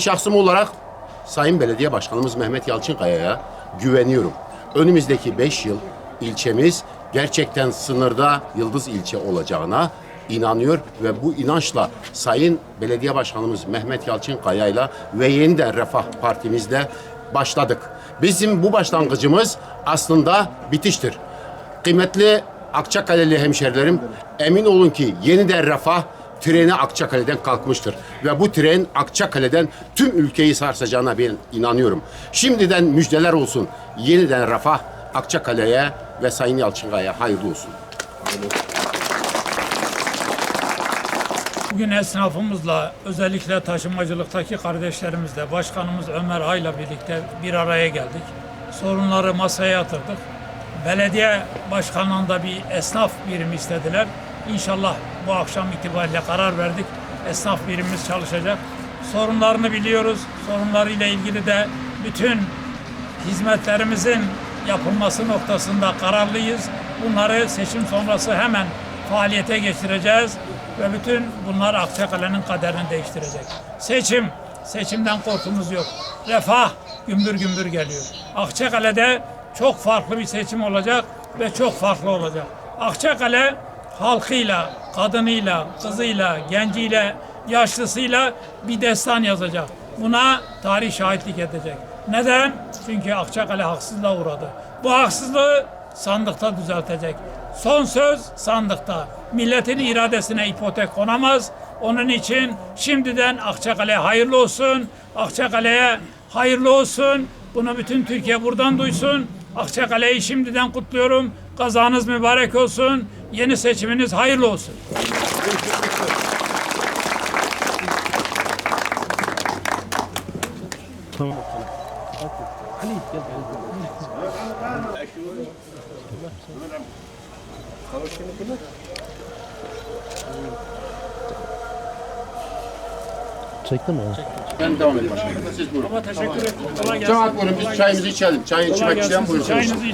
Şahsım olarak Sayın Belediye Başkanımız Mehmet Yalçınkaya'ya güveniyorum. Önümüzdeki 5 yıl ilçemiz gerçekten sınırda yıldız ilçe olacağına inanıyor ve bu inançla Sayın Belediye Başkanımız Mehmet Yalçınkaya'yla ve yeniden Refah Partimizle başladık. Bizim bu başlangıcımız aslında bitiştir. Kıymetli Akçakaleli hemşerilerim, emin olun ki yeniden refah treni Akçakale'den kalkmıştır. Ve bu tren Akçakale'den tüm ülkeyi sarsacağına ben inanıyorum. Şimdiden müjdeler olsun. Yeniden refah Akçakale'ye ve Sayın Yalçınkaya hayırlı olsun. Bugün esnafımızla özellikle taşımacılıktaki kardeşlerimizle başkanımız Ömer Ay'la birlikte bir araya geldik. Sorunları masaya yatırdık. Belediye başkanlığında bir esnaf birimi istediler. İnşallah bu akşam itibariyle karar verdik. Esnaf birimimiz çalışacak. Sorunlarını biliyoruz. Sorunlarıyla ilgili de bütün hizmetlerimizin yapılması noktasında kararlıyız. Bunları seçim sonrası hemen faaliyete geçireceğiz ve bütün bunlar Akçakale'nin kaderini değiştirecek. Seçim, seçimden korkumuz yok. Refah gümbür gümbür geliyor. Akçakale'de çok farklı bir seçim olacak ve çok farklı olacak. Akçakale halkıyla, kadınıyla, kızıyla, genciyle, yaşlısıyla bir destan yazacak. Buna tarih şahitlik edecek. Neden? Çünkü Akçakale haksızlığa uğradı. Bu haksızlığı sandıkta düzeltecek. Son söz sandıkta. Milletin iradesine ipotek konamaz. Onun için şimdiden Akçakale hayırlı olsun. Akçakale'ye hayırlı olsun. Bunu bütün Türkiye buradan duysun. Akçakale'yi şimdiden kutluyorum. Kazanız mübarek olsun. Yeni seçiminiz hayırlı olsun. Çektin mi onu? Ben devam edeyim başkanım. Siz buyurun. Ama teşekkür ederim. Kolay gelsin. Cemaat buyurun biz çayımızı içelim. Çay içmek isteyen gelsin. buyursun. Çayınızı